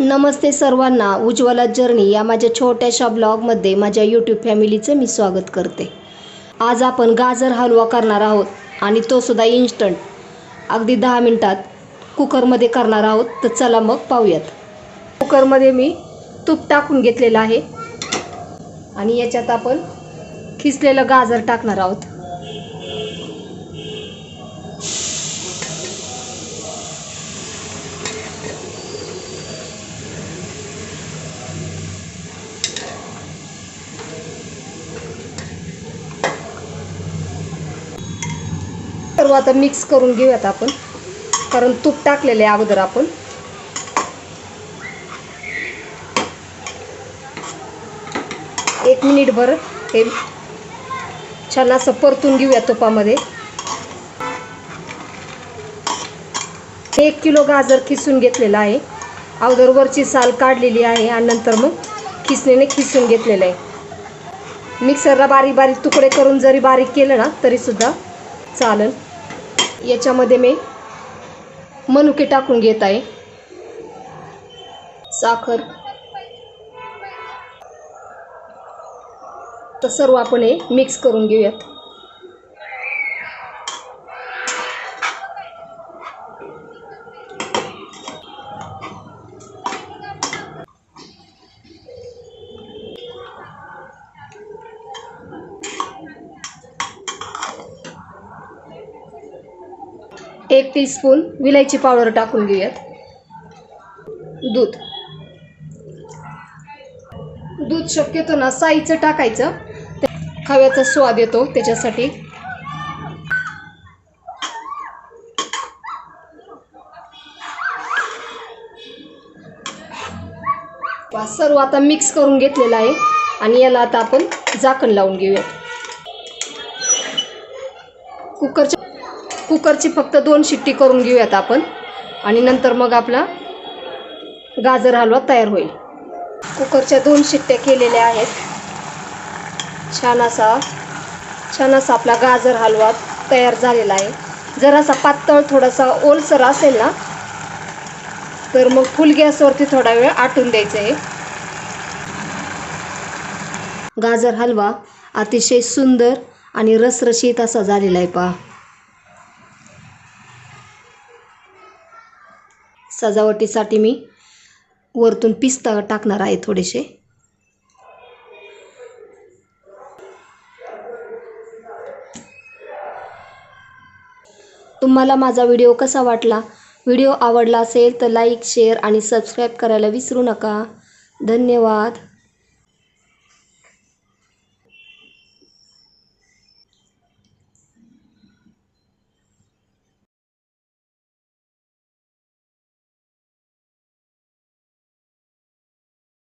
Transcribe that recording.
नमस्ते सर्वांना उज्ज्वला जर्नी या माझ्या छोट्याशा ब्लॉगमध्ये माझ्या यूट्यूब फॅमिलीचं मी स्वागत करते. आज आपण गाजर हलवा करणार आहोत आणि तो सुद्धा इन्स्टंट अगदी दहा मिनटात कुकरमध्ये करणार आहोत तर चला मग पाहूयात. कुकरमध्ये मी तूप टाकून घेतलेलं आहे. आणि याच्यात आपण खिसलेलं गाजर टाकणार आहोत. सर्व आता मिक्स करून घेऊयात आपण. कारण तूप टाकलेले आहे अगोदर आपण. एक मिनिटभर हे छान असं परतून घेऊया तुपामध्ये. एक किलो गाजर खिसून घेतलेला आहे. अगोदर वरची साल काढलेली आहे आणि नंतर मग खिसणीने खिसून घेतलेलं आहे. मिक्सरला बारीक बारीक तुकडे करून जरी बारीक केलं ना तरीसुद्धा चालेल. याच्यामध्ये मी मनुके टाकून घेत आहे. साखर. तर सर्व आपण हे मिक्स करून घेऊयात. एक टीस्पून विलायची पावडर टाकून घेऊयात. दूध. दूध शक्यतो ना साईचं टाकायचं. खव्याचा स्वाद येतो त्याच्यासाठी. सर्व आता मिक्स करून घेतलेलं आहे. आणि याला आता आपण झाकण लावून घेऊयात. कुकरच्या कुकरची फक्त दोन शिट्टी करून घेऊयात आपण. आणि नंतर मग आपला गाजर हलवा तयार होईल. कुकरच्या दोन शिट्ट्या केलेल्या आहेत. छान असा छान असा आपला गाजर हलवा तयार झालेला आहे. जरासा पातळ थोडासा ओलसर असेल ना तर मग फुल गॅसवरती थोडा वेळ आटून द्यायचं आहे गाजर हलवा अतिशय सुंदर आणि रसरशीत असा झालेला आहे पहा. सजावटीसाठी मी वरतून पिस्ता टाकणार आहे थोडेसे. तुम्हाला माझा व्हिडिओ कसा वाटला? व्हिडिओ आवडला असेल तर लाईक शेअर आणि सबस्क्राईब करायला विसरू नका. धन्यवाद.